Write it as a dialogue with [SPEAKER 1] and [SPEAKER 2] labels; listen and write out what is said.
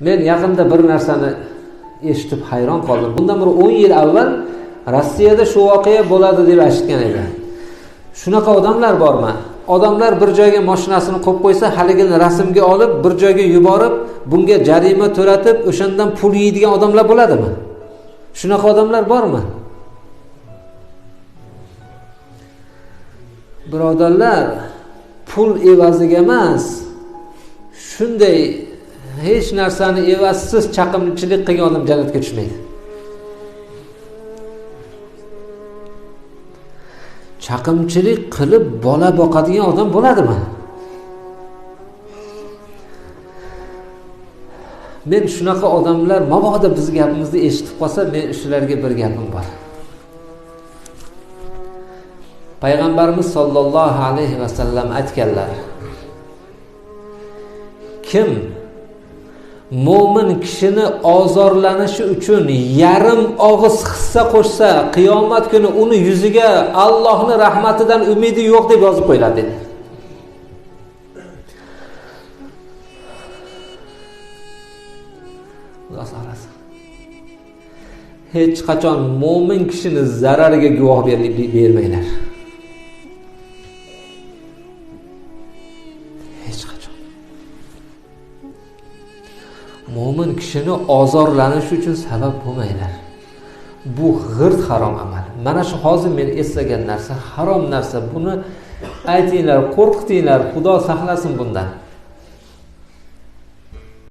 [SPEAKER 1] men yaqinda bir narsani eshitib hayron qoldim. Bundan bir o'n yil avval rossiyada shu voqea bo'ladi deb eshitgan edi shunaqa odamlar bormi? Odamlar bir joyga moshinasini qo'yib qo'ysa haligini rasmga olib bir joyga yuborib bunga jarima to'latib o'shandan pul yeydigan odamlar bo'ladimi? Shunaqa odamlar bormi? Birodarlar pul evaziga emas shunday hech narsani evazsiz chaqimchilik qilgan odam jannatga tushmaydi. Chaqimchilik qilib bola boqadigan odam bo'ladimi? Men shunaqa odamlar mabodo bizni gapimizni eshitib qolsa men shularga bir gapim bor. Payg'ambarimiz sollallohu alayhi vasallam aytganlar kim mo'min kishini ozorlanishi uchun yarim og'iz hissa qo'shsa qiyomat kuni uni yuziga allohni rahmatidan umidi yo'q deb yozib qo'yiladi. Dedi hech qachon mo'min kishini zarariga guvoh bermanglar. Hech qachon. Mo'min kishini ozorlanishi uchun sabab bo'lmanglar. Bu g'irt harom amal. Mana shu hozir men eslagan narsa harom narsa. Buni aytinglar qo'rqitinglar. Xudo saqlasin bundan.